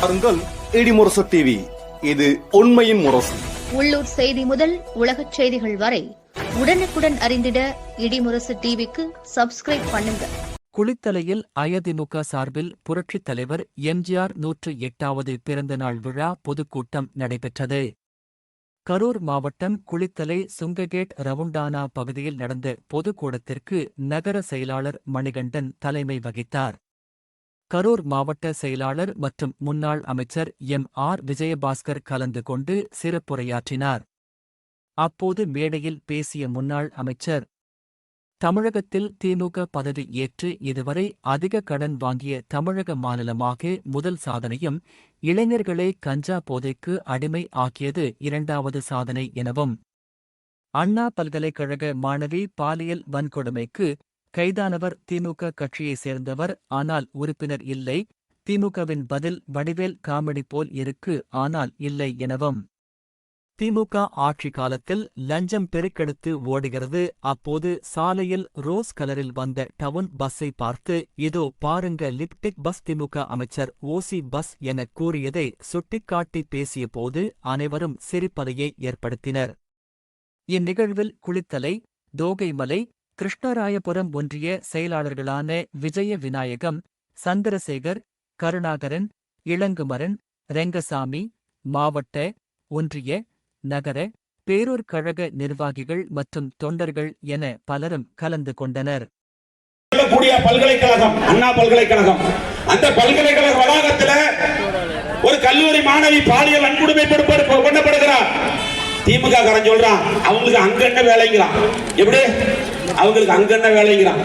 பாருங்கள் இடிமுரசு டிவி இது உண்மையின் முரசு. உள்ளூர் செய்தி முதல் உலகச் செய்திகள் வரை உடனுக்குடன் அறிந்திட இடிமுரசு டிவிக்கு சப்ஸ்கிரைப் பண்ணுங்க. குளித்தலையில் அதிமுக சார்பில் புரட்சித் தலைவர் எம்ஜிஆர் நூற்று எட்டாவது பிறந்தநாள் விழா பொதுக்கூட்டம் நடைபெற்றது. கரூர் மாவட்டம் குளித்தலை சுங்ககேட் ரவுண்டானா பகுதியில் நடந்த பொதுக்கூட்டத்திற்கு நகர செயலாளர் மணிகண்டன் தலைமை வகித்தார். கரூர் மாவட்ட செயலாளர் மற்றும் முன்னாள் அமைச்சர் எம். ஆர். விஜயபாஸ்கர் கலந்து கொண்டு சிறப்புரையாற்றினார். அப்போது மேடையில் பேசிய முன்னாள் அமைச்சர் தமிழகத்தில் திமுக பதவி ஏற்று இதுவரை அதிக கடன் வாங்கிய தமிழக மாநிலமாக முதல் சாதனையும் இளைஞர்களை கஞ்சா போதைக்கு அடிமை ஆக்கியது இரண்டாவது சாதனை எனவும் அண்ணா பல்கலைக்கழக மாணவி பாலியல் வன்கொடுமைக்கு கைதானவர் திமுக கட்சியைச் சேர்ந்தவர் ஆனால் உறுப்பினர் இல்லை. திமுகவின் பதில் வடிவேல் காமெடி போல் இருக்கு ஆனால் இல்லை எனவும். திமுக ஆட்சி காலத்தில் லஞ்சம் பெருக்கெடுத்து ஓடுகிறது அப்போது சாலையில் ரோஸ் கலரில் வந்த டவுன் பஸ்ஸை பார்த்து இதோ பாருங்க லிப்டிக் பஸ் திமுக அமைச்சர் ஓசி பஸ் என கூறியதை சுட்டிக்காட்டி பேசிய போது அனைவரும் சிரிப்பதையே ஏற்படுத்தினர். இந்நிகழ்வில் குளித்தலை தோகைமலை கிருஷ்ணராயபுரம் ஒன்றிய செயலாளர்களான விஜய விநாயகம் சந்திரசேகர் கருணாகரன் இளங்குமரன் ரெங்கசாமி மாவட்ட ஒன்றிய நகர பேரூர் கழக நிர்வாகிகள் மற்றும் தொண்டர்கள் என பலரும் கலந்து கொண்டனர். பல்கலைக்கழகம் அண்ணா பல்கலைக்கழகம். அந்த பல்கலைக்கழக வளாகத்தில் ஒரு கல்லூரி மாணவி பாலியல் வன்கொடுமை பண்ணப்படுகிறார் திமுக காரன் சொல்றான் அவங்களுக்கு அங்க என்ன வேலைங்கிறான். எப்படி? அவங்களுக்கு அங்க என்ன வேலைங்கிறான்.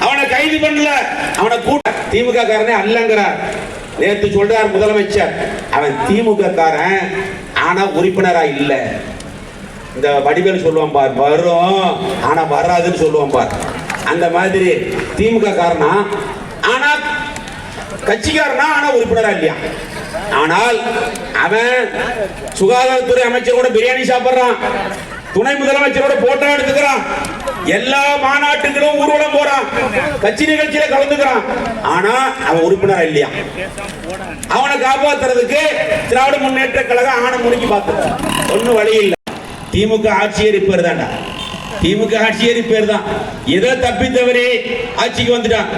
அவனை கைது பண்ணல. அவனை கூட்ட. திமுக காரனே அல்லங்கிறார். நேத்து சொல்றார் முதலமைச்சர். அவன் திமுக காரன் ஆனா உறுப்பினரா இல்ல. இந்த வடிவேல் சொல்லுவான் பார் வரும். ஆனா வராதுன்னு சொல்லுவான் பார். அந்த மாதிரி திமுக காரனா? ஆனா கட்சிக்காரனா ஆனா உறுப்பினரா இல்லையா? ஆனால் அவன் சுகாதாரத்துறை அமைச்சர் கூட பிரியாணி சாப்பிடுறான். துணை முதலமைச்சரோட போட்டோ எடுத்துக்கிறான். எல்லா மாநாட்டுகளும் ஊர்வலம் போறான். கட்சி நிகழ்ச்சியில கலந்துக்கிறான். ஆனா அவன் உறுப்பினரா இல்லையா? அவனை காப்பாத்துறதுக்கு திராவிட முன்னேற்ற கழகம் ஆன முடிஞ்சு பார்த்து ஒன்னும் வழி இல்லை. திமுக ஆட்சியர் பேர் இருந்தாண்டா திமுக ஆட்சியர் பேர் தான் ஏதோ தப்பி தவறி ஆட்சிக்கு வந்துட்டான்.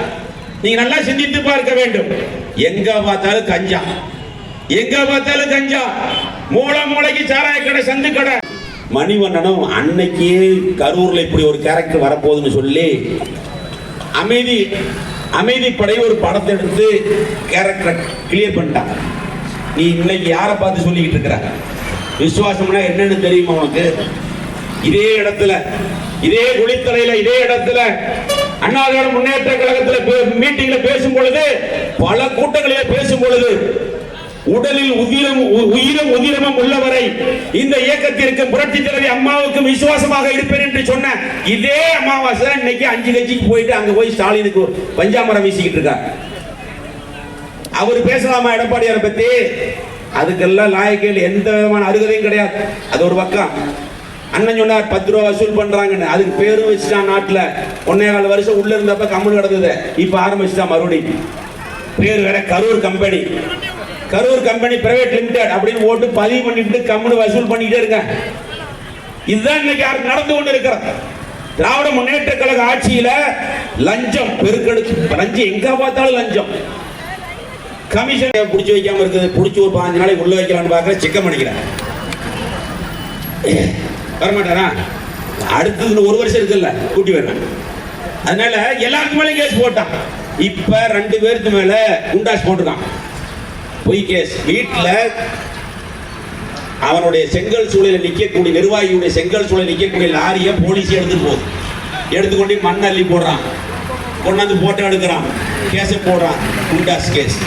நீங்க நல்லா சிந்தித்து பார்க்க வேண்டும். எங்க பார்த்தாலும் கஞ்சா. எங்க பார்த்தாலும் கஞ்சா. மூளை மூளைக்கு சாராய கடை சந்து கடை. மணிவண்ணனும் அன்னைக்கே கரூர்ல இப்படி ஒரு கேரக்டர் வரப்போகுதுன்னு சொல்லி அமைதி அமைதிப்படை ஒரு படத்தை எடுத்து கேரக்டரை கிளியர் பண்ணிட்டான் நீ இன்னைக்கு யாரை பார்த்து சொல்லிக்கிட்டு இருக்கிற? விசுவாசம்னா என்னன்னு தெரியுமா உனக்கு? இதே இடத்துல இதே குளித்தலையில இதே இடத்துல அண்ணாதிராவிட முன்னேற்ற கழகத்துல மீட்டிங்ல பேசும் பொழுது பல கூட்டங்களில பேசும் பொழுது உடலில் உதிரம் உ- உயிரும் உதிரமும் உள்ளவரை இந்த இயக்கத்திற்கு புரட்சி தலைவி அம்மாவுக்கு விசுவாசமாக இருப்பேன் என்று சொன்ன இதே அமாவாசை இன்னைக்கு அஞ்சு கட்சிக்கு போயிட்டு அங்க போய் ஸ்டாலினுக்கு பஞ்சாமரம் வீசிக்கிட்டு இருக்கார். அவர் பேசலாமா எடப்பாடியாரை பத்தி? அதுக்கெல்லாம் லாயக்கில் எந்த விதமான அருகதையும் கிடையாது. அது ஒரு பக்கம். அண்ணன் சொன்னார் பத்து ரூபா வசூல் பண்றாங்கன்னு. அதுக்கு பேரும் வச்சுட்டான் நாட்டுல ஒன்னே கால வருஷம் உள்ள இருந்தப்ப கம்மல் கிடந்தது. இப்ப ஆரம்பிச்சுட்டான் மறுபடியும். பேர் வேற Karur company. Karur company private limited அப்படின்னு போட்டு பதிவு பண்ணிட்டு கம்முன்னு வசூல் பண்ணிட்டே இருங்க இதுதான் இன்னைக்கு யாருக்கு நடந்து கொண்டு இருக்கிறது திராவிட முன்னேற்ற கழக ஆட்சியில லஞ்சம் பெருக்கெடுத்து லஞ்சம் எங்க பார்த்தாலும் லஞ்சம். கமிஷன் பிடிச்சி வைக்காம இருக்குது பிடிச்சி ஒரு பாஞ்சு நாளைக்கு உள்ள வைக்கலாம்னு பார்க்க சிக்கம் பண்ணிக்கிறேன் வரமாட்டாரா? அடுத்தது இன்னும் ஒரு வருஷம் இருக்குல்ல கூட்டி வரேன். அதனால எல்லாருக்கு மேலே கேஸ் போட்டான். இப்ப ரெண்டு பேருக்கு மேல குண்டாஸ் போட்டிருக்கான். பொய் கேஸ் வீட்டில் அவனுடைய செங்கல் சூழலில் நிற்கக்கூடிய நிர்வாகியுடைய செங்கல் சூழலில் நிற்கக்கூடிய லாரியை போலீஸ் எடுத்துட்டு போகுது. எடுத்துக்கொண்டு மண் அள்ளி போடுறான். கொண்டாந்து போட்டோ எடுக்கிறான். கேஸை போடுறான். குண்டாஸ் கேஸ்.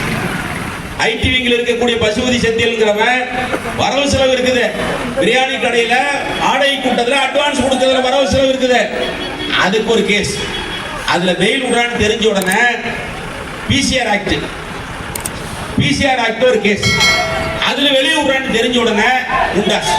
ஐடி விங்கில் இருக்கக்கூடிய பசுபதி செந்தில்ங்கிறவன் வரவு செலவு இருக்குது. பிரியாணி கடையில் ஆடை கூட்டத்தில் அட்வான்ஸ் கொடுக்கறதுல வரவு செலவு இருக்குது. அதுக்கு ஒரு கேஸ். அதில் பெயில் விடுறான்னு தெரிஞ்ச உடனே பிசிஆர் ஆக்ட் பிசிஆர் ஆக்ட் ஒரு கேஸ் அதுல வெளியே விடுறான்னு தெரிஞ்ச உடனே குண்டாஸ்